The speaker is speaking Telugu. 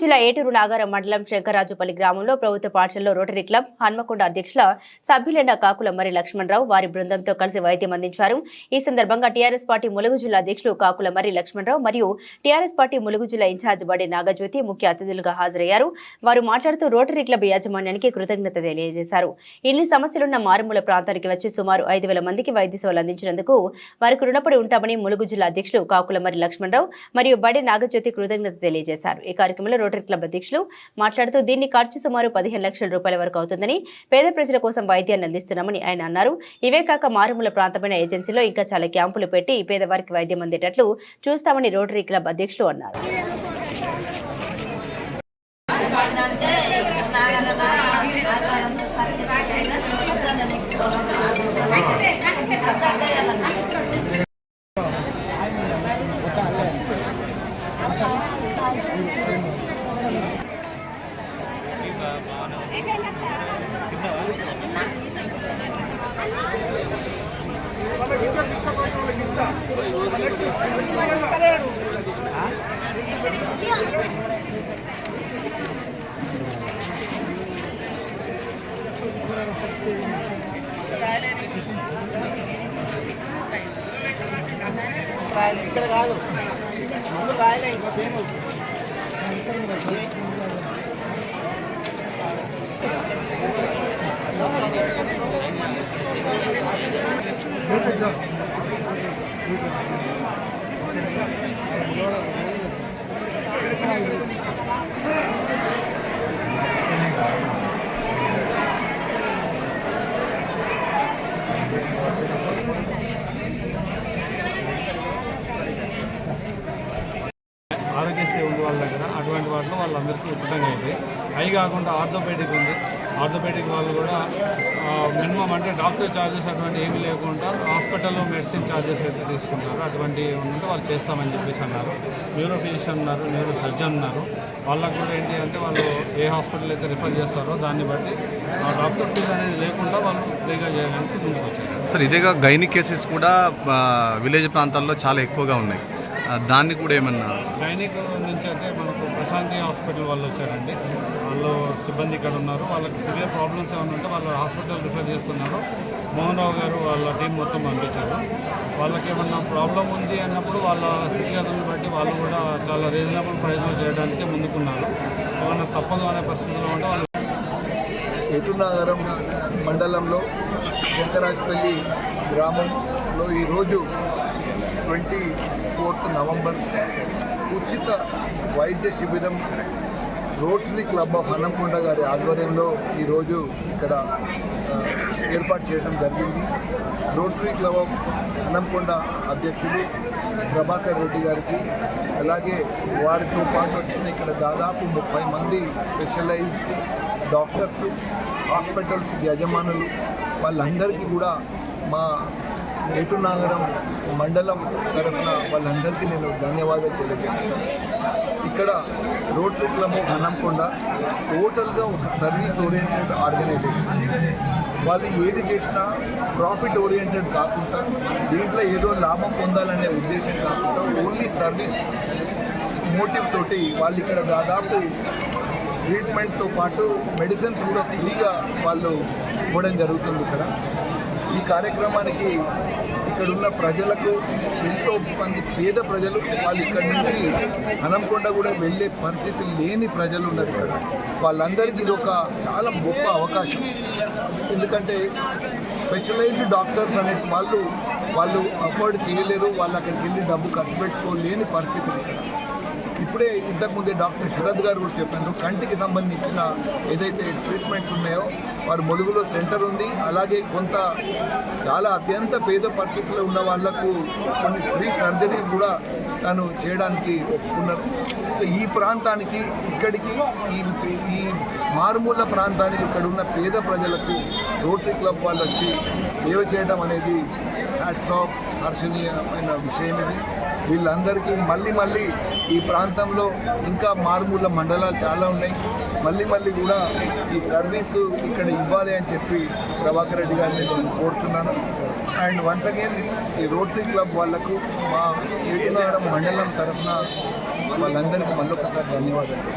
జిల్లా ఏటూరు నాగారం మండలం శంకరాజుపల్లి గ్రామంలో ప్రభుత్వ పాఠశాలలో రోటరీ క్లబ్ హన్మకొండ అధ్యక్షుల సభ్యులైన కాకుల మరి లక్ష్మణరావు వారి బృందంతో కలిసి వైద్యం అందించారు. ఈ సందర్భంగా టీఆర్ఎస్ పార్టీ ములుగు జిల్లా అధ్యక్షులు కాకుల మరి లక్ష్మణరావు మరియు టీఆర్ఎస్ పార్టీ ములుగు జిల్లా ఇన్ఛార్జ్ బడి నాగజ్యోతి ముఖ్య అతిథులుగా హాజరయ్యారు. వారు మాట్లాడుతూ రోటరీ క్లబ్ యాజమాన్యానికి కృతజ్ఞత తెలియజేశారు. ఇన్ని సమస్యలున్న మారుమూల ప్రాంతానికి వచ్చి సుమారు ఐదు వేల మందికి వైద్య సేవలు అందించినందుకు వారికి రుణపడి ఉంటామని ములుగు జిల్లా అధ్యక్షులు కాకుల మరి లక్ష్మణరావు మరియు బడి నాగజ్యోతి కృతజ్ఞత తెలియజేశారు. ఈ కార్యక్రమంలో రోటరీ క్లబ్ అధ్యక్షులు మాట్లాడుతూ దీన్ని ఖర్చు సుమారు పదిహేను లక్షల రూపాయల వరకు అవుతుందని పేద ప్రజల కోసం వైద్యాన్ని అందిస్తున్నామని ఆయన అన్నారు. ఇవే కాక మారుమూల ప్రాంతమైన ఏజెన్సీలో ఇంకా చాలా క్యాంపులు పెట్టి పేదవారికి వైద్యం అందేటట్లు చూస్తామని రోటరీ క్లబ్ అధ్యక్షులు అన్నారు. ఇక్కడ కాదు. ముందు రాయలే ఆరోగ్యశ్రీ ఉంది వాళ్ళ దగ్గర అటువంటి వాటిలో వాళ్ళందరికీ ఉచితంగా అయితే. అవి కాకుండా ఆర్థోపేటిక్ ఉంది. ఆర్థోపెడిక్ వాళ్ళు కూడా మినిమం అంటే డాక్టర్ ఛార్జెస్ అటువంటి ఏమీ లేకుండా హాస్పిటల్లో మెడిసిన్ ఛార్జెస్ అయితే తీసుకుంటారు. అటువంటి ఉంటే వాళ్ళు చేస్తామని చెప్పేసి అన్నారు. న్యూరో ఫిజిషియన్ ఉన్నారు న్యూరో సర్జన్ ఉన్నారు. వాళ్ళకు కూడా ఏంటి అంటే వాళ్ళు ఏ హాస్పిటల్ అయితే రిఫర్ చేస్తారో దాన్ని బట్టి ఆ డాక్టర్ ఫీజు అనేది లేకుండా వాళ్ళు ఫ్రీగా చేయడానికి ముందుకు వచ్చారు సార్ ఇదేగా గైనిక్ కేసెస్ కూడా విలేజ్ ప్రాంతాల్లో చాలా ఎక్కువగా ఉన్నాయి. దాన్ని కూడా ఏమన్నా గైనిక్ నుంచి అంటే మనకు ప్రశాంతి హాస్పిటల్ వాళ్ళు వచ్చారండి. వాళ్ళు సిబ్బంది ఇక్కడ ఉన్నారు. వాళ్ళకి సివియర్ ప్రాబ్లమ్స్ ఏమైనా ఉంటే వాళ్ళు హాస్పిటల్ రిఫర్ చేస్తున్నారు. మోహన్ రావు గారు వాళ్ళ టీం మొత్తం పంపించారు. వాళ్ళకి ఏమన్నా ప్రాబ్లం ఉంది అన్నప్పుడు వాళ్ళ స్థితిగతులను బట్టి వాళ్ళు కూడా చాలా రీజనబుల్ ప్రైస్లో చేయడానికి ముందుకున్నారు. ఏమన్నా తప్పదు అనే పరిస్థితిలో ఉంటే వాళ్ళు ఎటునాగరం మండలంలో శంకరాజపల్లి గ్రామంలో ఈరోజు ట్వంటీ ఫోర్త్ నవంబర్ ఉచిత వైద్య శిబిరం రోటరీ క్లబ్ ఆఫ్ హనంకొండ గారి ఆధ్వర్యంలో ఈరోజు ఇక్కడ ఏర్పాటు చేయడం జరిగింది. రోటరీ క్లబ్ ఆఫ్ హనంకొండ అధ్యక్షుడు ప్రభాకర్ రెడ్డి గారికి అలాగే వారితో పాటు వచ్చిన ఇక్కడ దాదాపు ముప్పై మంది స్పెషలైజ్డ్ డాక్టర్స్ హాస్పిటల్స్ యజమానులు వాళ్ళందరికీ కూడా మా ఏటునాగరం మండలం తరఫున వాళ్ళందరికీ నేను ధన్యవాదాలు తెలియజేస్తున్నాను. ఇక్కడ రోటరీ క్లబ్ ఆఫ్ టోటల్గా ఒక సర్వీస్ ఓరియంటెడ్ ఆర్గనైజేషన్. వాళ్ళు ఏది చేసినా ప్రాఫిట్ ఓరియంటెడ్ కాకుండా దీంట్లో ఏదో లాభం పొందాలనే ఉద్దేశం కాకుండా ఓన్లీ సర్వీస్ మోటివ్ తోటి వాళ్ళు ఇక్కడ దాదాపు ట్రీట్మెంట్తో పాటు మెడిసిన్స్ కూడా ఫ్రీగా వాళ్ళు ఇవ్వడం జరుగుతుంది ఇక్కడ. ఈ కార్యక్రమానికి ఇక్కడ ఉన్న ప్రజలకు ఎంతో మంది పేద ప్రజలు వాళ్ళు ఇక్కడి నుంచి హనంకొండ కూడా వెళ్ళే పరిస్థితి లేని ప్రజలు ఉన్నారు ఇక్కడ. వాళ్ళందరికీ ఇది ఒక చాలా గొప్ప అవకాశం. ఎందుకంటే స్పెషలైజ్డ్ డాక్టర్స్ అనే వాళ్ళు వాళ్ళు అఫోర్డ్ చేయలేరు వాళ్ళు అక్కడికి వెళ్ళి డబ్బు ఖర్చు పెట్టుకోలేని పరిస్థితి ఇక్కడ. ఇప్పుడే ఇంతకుముందే డాక్టర్ శరద్ గారు కూడా చెప్పారు కంటికి సంబంధించిన ఏదైతే ట్రీట్మెంట్స్ ఉన్నాయో వారు ములుగులో సెంటర్ ఉంది. అలాగే కొంత చాలా అత్యంత పేద పరిస్థితుల్లో ఉన్న వాళ్ళకు కొన్ని ఫ్రీ సర్జరీస్ కూడా తను చేయడానికి ఒప్పుకున్నారు. సో ఈ ప్రాంతానికి ఇక్కడికి ఈ ఈ మారుమూల ప్రాంతానికి ఇక్కడ ఉన్న పేద ప్రజలకు రోటరీ క్లబ్ వాళ్ళు వచ్చి సేవ చేయడం అనేది హ్యాట్స్ ఆఫ్ హర్షణీయమైన విషయం ఇది. వీళ్ళందరికీ మళ్ళీ మళ్ళీ ఈ ప్రాంతంలో ఇంకా మారుమూల మండలాలు చాలా ఉన్నాయి. మళ్ళీ మళ్ళీ కూడా ఈ సర్వీసు ఇక్కడ ఇవ్వాలి అని చెప్పి ప్రభాకర్ రెడ్డి గారిని నేను కోరుతున్నాను. అండ్ వన్స్ అగైన్ ఈ రోటరీ క్లబ్ వాళ్ళకు మా ఏడునగరం మండలం తరఫున వాళ్ళందరికీ మళ్ళొకసారి ధన్యవాదాలు.